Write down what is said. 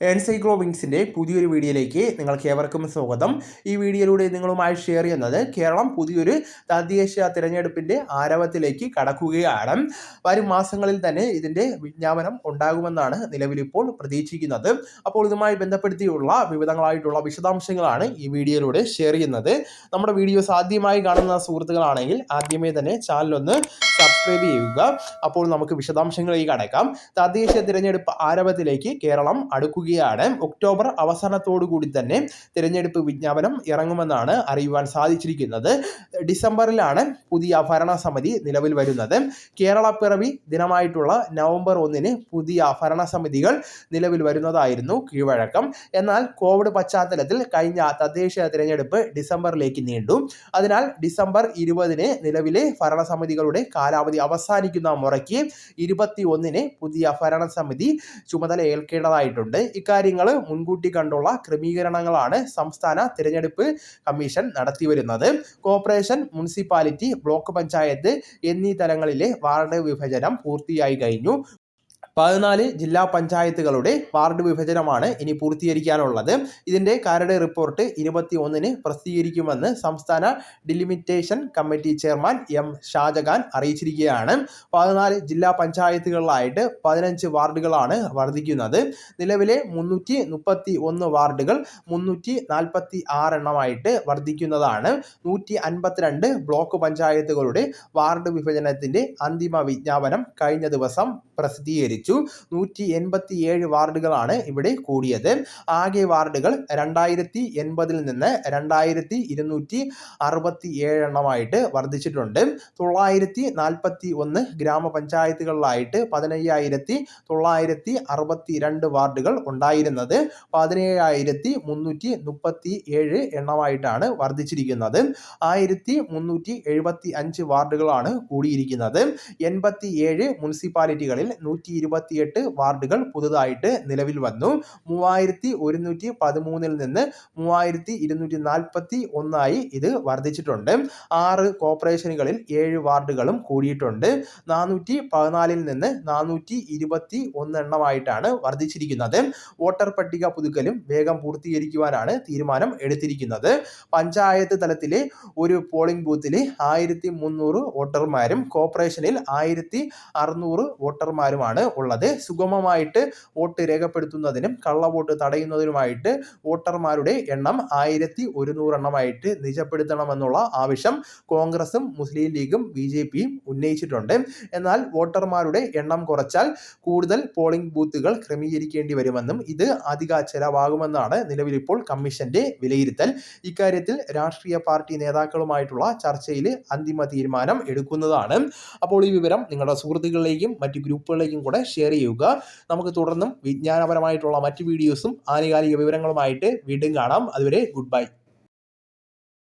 എൻസൈക്ലോവിങ്സിന്റെ പുതിയൊരു വീഡിയോയിലേക്ക് നിങ്ങൾക്ക് ഏവർക്കും സ്വാഗതം. ഈ വീഡിയോയിലൂടെ നിങ്ങളുമായി ഷെയർ ചെയ്യുന്നത് കേരളം പുതിയൊരു തദ്ദേശ തിരഞ്ഞെടുപ്പിന്റെ ആരവത്തിലേക്ക് കടക്കുകയാണ്. വരും മാസങ്ങളിൽ തന്നെ ഇതിന്റെ വിജ്ഞാപനം ഉണ്ടാകുമെന്നാണ് നിലവിലിപ്പോൾ പ്രതീക്ഷിക്കുന്നത്. അപ്പോൾ ഇതുമായി ബന്ധപ്പെടുത്തിയുള്ള വിവിധങ്ങളായിട്ടുള്ള വിശദാംശങ്ങളാണ് ഈ വീഡിയോയിലൂടെ ഷെയർ ചെയ്യുന്നത്. നമ്മുടെ വീഡിയോസ് ആദ്യമായി കാണുന്ന സുഹൃത്തുക്കളാണെങ്കിൽ ആദ്യമേ തന്നെ ചാനലൊന്ന് സബ്സ്ക്രൈബ് ചെയ്യുക. അപ്പോൾ നമുക്ക് വിശദാംശങ്ങളിലേക്ക് കടക്കാം. തദ്ദേശ തിരഞ്ഞെടുപ്പ് ആരവത്തിലേക്ക് കേരളം അടുക്കുകയാണ് ഒക്ടോബർ അവസാനത്തോടു കൂടി തന്നെ തിരഞ്ഞെടുപ്പ് വിജ്ഞാപനം ഇറങ്ങുമെന്നാണ് അറിയുവാൻ സാധിച്ചിരിക്കുന്നത്. ഡിസംബറിലാണ് പുതിയ ഭരണസമിതി നിലവിൽ വരുന്നത്. കേരള പിറവി ദിനമായിട്ടുള്ള നവംബർ ഒന്നിന് പുതിയ ഭരണസമിതികൾ നിലവിൽ വരുന്നതായിരുന്നു കീഴ്വഴക്കം. എന്നാൽ കോവിഡ് പശ്ചാത്തലത്തിൽ കഴിഞ്ഞ തദ്ദേശ തിരഞ്ഞെടുപ്പ് ഡിസംബറിലേക്ക് നീണ്ടു. അതിനാൽ ഡിസംബർ ഇരുപതിന് നിലവിലെ ഭരണസമിതികളുടെ കാലാവധി അവസാനിക്കുന്ന മുറയ്ക്ക് ഇരുപത്തി ഒന്നിന് പുതിയ ഭരണസമിതി ചുമതല ഏൽക്കേണ്ടതായിട്ടുണ്ട്. ഇക്കാര്യങ്ങൾ മുൻകൂട്ടി കണ്ടുള്ള ക്രമീകരണങ്ങളാണ് സംസ്ഥാന തിരഞ്ഞെടുപ്പ് കമ്മീഷൻ നടത്തിവരുന്നത്. കോർപ്പറേഷൻ മുനിസിപ്പാലിറ്റി ബ്ലോക്ക് പഞ്ചായത്ത് എന്നീ തലങ്ങളിലെ വാർഡ് വിഭജനം പൂർത്തിയായി കഴിഞ്ഞു. പതിനാല് ജില്ലാ പഞ്ചായത്തുകളുടെ വാർഡ് വിഭജനമാണ് ഇനി പൂർത്തീകരിക്കാനുള്ളത്. ഇതിന്റെ കരട് റിപ്പോർട്ട് ഇരുപത്തി ഒന്നിന് പ്രസിദ്ധീകരിക്കുമെന്ന് സംസ്ഥാന delimitation committee chairman M Shajahan അറിയിച്ചിരിക്കുകയാണ്. പതിനാല് ജില്ലാ പഞ്ചായത്തുകളിലായിട്ട് പതിനഞ്ച് വാർഡുകളാണ് വർദ്ധിക്കുന്നത്. നിലവിലെ മുന്നൂറ്റി മുപ്പത്തി ഒന്ന് വാർഡുകൾ മുന്നൂറ്റി നാൽപ്പത്തി ആറെണ്ണമായിട്ട് വർദ്ധിക്കുന്നതാണ്. നൂറ്റി അൻപത്തിരണ്ട് ബ്ലോക്ക് പഞ്ചായത്തുകളുടെ വാർഡ് വിഭജനത്തിന്റെ അന്തിമ വിജ്ഞാപനം കഴിഞ്ഞ ദിവസം പ്രസിദ്ധീകരിച്ചു. വർദ്ധിച്ചു നൂറ്റി എൺപത്തി ഏഴ് വാർഡുകളാണ് ഇവിടെ കൂടിയത്. ആകെ വാർഡുകൾ രണ്ടായിരത്തി എൺപതിൽ നിന്ന് രണ്ടായിരത്തി ഇരുന്നൂറ്റി അറുപത്തി ഏഴ് എണ്ണമായിട്ട് വർദ്ധിച്ചിട്ടുണ്ട്. തൊള്ളായിരത്തി നാൽപ്പത്തി ഒന്ന് ഗ്രാമപഞ്ചായത്തുകളിലായിട്ട് പതിനയ്യായിരത്തി തൊള്ളായിരത്തി അറുപത്തി രണ്ട് വാർഡുകൾ ഉണ്ടായിരുന്നത്. പതിനേഴായിരത്തി മുന്നൂറ്റി മുപ്പത്തി ഏഴ് എണ്ണമായിട്ടാണ് വർദ്ധിച്ചിരിക്കുന്നത്. ആയിരത്തി മുന്നൂറ്റി എഴുപത്തി അഞ്ച് വാർഡുകളാണ് കൂടിയിരിക്കുന്നത്. എൺപത്തി ഏഴ് മുനിസിപ്പാലിറ്റികളിൽ നൂറ്റി ഇരുപത്തിയെട്ട് വാർഡുകൾ പുതുതായിട്ട് നിലവിൽ വന്നു. മൂവായിരത്തി ഒരുന്നൂറ്റി പതിമൂന്നിൽ നിന്ന് മൂവായിരത്തി ഇരുന്നൂറ്റി നാൽപ്പത്തി ഒന്നായി ഇത് വർദ്ധിച്ചിട്ടുണ്ട്. ആറ് കോർപ്പറേഷനുകളിൽ ഏഴ് വാർഡുകളും കൂടിയിട്ടുണ്ട്. നാനൂറ്റി പതിനാലിൽ നിന്ന് നാനൂറ്റി ഇരുപത്തി ഒന്നെണ്ണമായിട്ടാണ് വർദ്ധിച്ചിരിക്കുന്നത്. വോട്ടർ പട്ടിക പുതുക്കലും വേഗം പൂർത്തീകരിക്കുവാനാണ് തീരുമാനം എടുത്തിരിക്കുന്നത്. പഞ്ചായത്ത് തലത്തിലെ ഒരു പോളിംഗ് ബൂത്തിൽ ആയിരത്തി മുന്നൂറ് വോട്ടർമാരും കോർപ്പറേഷനിൽ ആയിരത്തി അറുന്നൂറ് വോട്ടർമാരുമാണ് ഉള്ളത്. സുഗമമായിട്ട് വോട്ട് രേഖപ്പെടുത്തുന്നതിനും കള്ളവോട്ട് തടയുന്നതിനുമായിട്ട് വോട്ടർമാരുടെ എണ്ണം ആയിരത്തി ഒരുന്നൂറെണ്ണമായിട്ട് നിജപ്പെടുത്തണമെന്നുള്ള ആവശ്യം കോൺഗ്രസും മുസ്ലിം ലീഗും ബി ജെ പിയും ഉന്നയിച്ചിട്ടുണ്ട്. എന്നാൽ വോട്ടർമാരുടെ എണ്ണം കുറച്ചാൽ കൂടുതൽ പോളിംഗ് ബൂത്തുകൾ ക്രമീകരിക്കേണ്ടി വരുമെന്നും ഇത് അധിക ചെലവാകുമെന്നാണ് നിലവിലിപ്പോൾ കമ്മീഷന്റെ വിലയിരുത്തൽ. ഇക്കാര്യത്തിൽ രാഷ്ട്രീയ പാർട്ടി നേതാക്കളുമായിട്ടുള്ള ചർച്ചയിൽ അന്തിമ തീരുമാനം എടുക്കുന്നതാണ്. അപ്പോൾ ഈ വിവരം നിങ്ങളുടെ സുഹൃത്തുക്കളിലേക്കും മറ്റ് ഗ്രൂപ്പുകളിലേക്കും കൂടെ ഷെയർ ചെയ്യുക. നമുക്ക് തുടർന്നും വിജ്ഞാനപരമായിട്ടുള്ള മറ്റ് വീഡിയോസും ആനുകാലിക വിവരങ്ങളുമായിട്ട് വീണ്ടും കാണാം. അതുവരെ ഗുഡ് ബൈ